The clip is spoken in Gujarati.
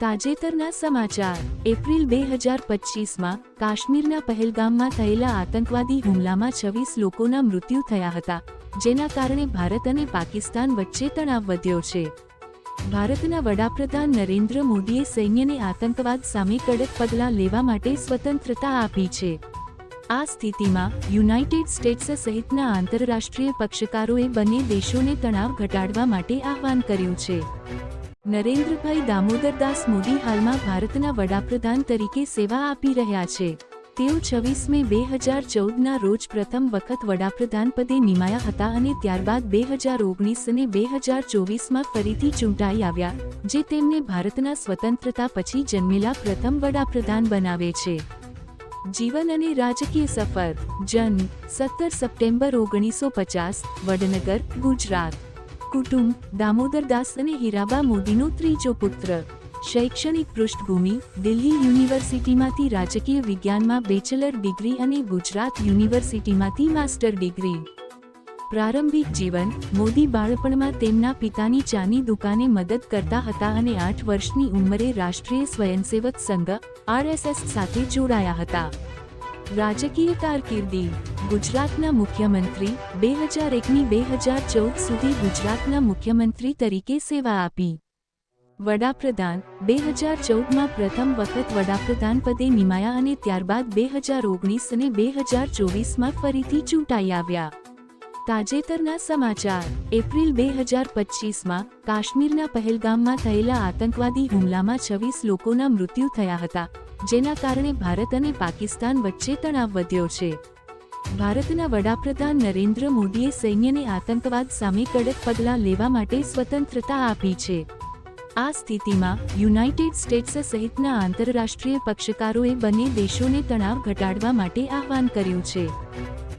તાજેતરના સમાચાર. એપ્રિલ બે હજાર પચીસમાં કાશ્મીરના પહેલગામમાં થયેલા આતંકવાદી હુમલામાં છવ્વીસ લોકોના મૃત્યુ થયા હતા, જેના કારણે ભારત અને પાકિસ્તાન વચ્ચે તણાવ વધ્યો છે. ભારતના વડાપ્રધાન નરેન્દ્ર મોદીએ સૈન્યને આતંકવાદ સામે કડક પગલાં લેવા માટે સ્વતંત્રતા આપી છે. આ સ્થિતિમાં યુનાઇટેડ સ્ટેટ્સ સહિતના આંતરરાષ્ટ્રીય પક્ષકારોએ બંને દેશોને તણાવ ઘટાડવા માટે આહવાન કર્યું છે. નરેન્દ્રભાઈ દામોદરદાસ મોદી હાલમાં ભારતના વડાપ્રધાન તરીકે સેવા આપી રહ્યા છે. તેઓ છવ્વીસ મે બે હજાર ચૌદના રોજ પ્રથમ વખત વડાપ્રધાન પદે નિમાયા હતા અને ત્યારબાદ બે હજાર ઓગણીસ અને બે હજાર ચોવીસમાં ફરીથી ચૂંટાઈ આવ્યા, જે તેમને ભારતના સ્વતંત્રતા પછી જન્મેલા પ્રથમ વડાપ્રધાન બનાવે છે. જીવન અને રાજકીય સફર જન્મ સત્તર સપ્ટેમ્બર ઓગણીસો પચાસ, વડનગર, ગુજરાત. કુટુંબ દામોદરદાસ અને હીરાબા મોદીનો ત્રીજો પુત્ર. શૈક્ષણિક પૃષ્ઠભૂમિ, દિલ્હી યુનિવર્સિટીમાંથી રાજકીય વિજ્ઞાનમાં બેચલર ડિગ્રી અને ગુજરાત યુનિવર્સિટીમાંથી માસ્ટર ડિગ્રી. પ્રારંભિક જીવન, મોદી બાળપણમાં તેમના પિતાની ચાની દુકાને મદદ કરતા હતા અને આઠ વર્ષની ઉંમરે રાષ્ટ્રીય સ્વયંસેવક સંઘ, આરએસએસ સાથે જોડાયા હતા. રાજકીય કારકિર્દી. ગુજરાતના મુખ્યમંત્રી બે હજાર એકની બે હજાર ચૌદ સુધી ગુજરાતના મુખ્યમંત્રી તરીકે સેવા આપી. વડાપ્રધાન બે હજાર ચૌદમાં પ્રથમ વખત વડાપ્રધાન પદે નિમાયા અને ત્યારબાદ બે હજાર ઓગણીસ અને બે હજાર ચોવીસમાં ફરીથી ચૂંટાઈ આવ્યા. તાજેતરના સમાચાર. એપ્રિલ બે હજાર પચીસમાં કાશ્મીરના પહેલગામમાં થયેલા આતંકવાદી હુમલામાં છવ્વીસ લોકોના મૃત્યુ થયા હતા, જેના કારણે ભારત અને પાકિસ્તાન વચ્ચે તણાવ વધ્યો છે. ભારતના વડાપ્રધાન નરેન્દ્ર મોદીએ સૈન્યને આતંકવાદ સામે કડક પગલાં લેવા માટે સ્વતંત્રતા આપી છે. આ સ્થિતિમાં યુનાઇટેડ સ્ટેટ્સ સહિતના આંતરરાષ્ટ્રીય પક્ષકારોએ બંને દેશોને તણાવ ઘટાડવા માટે આહવાન કર્યું છે.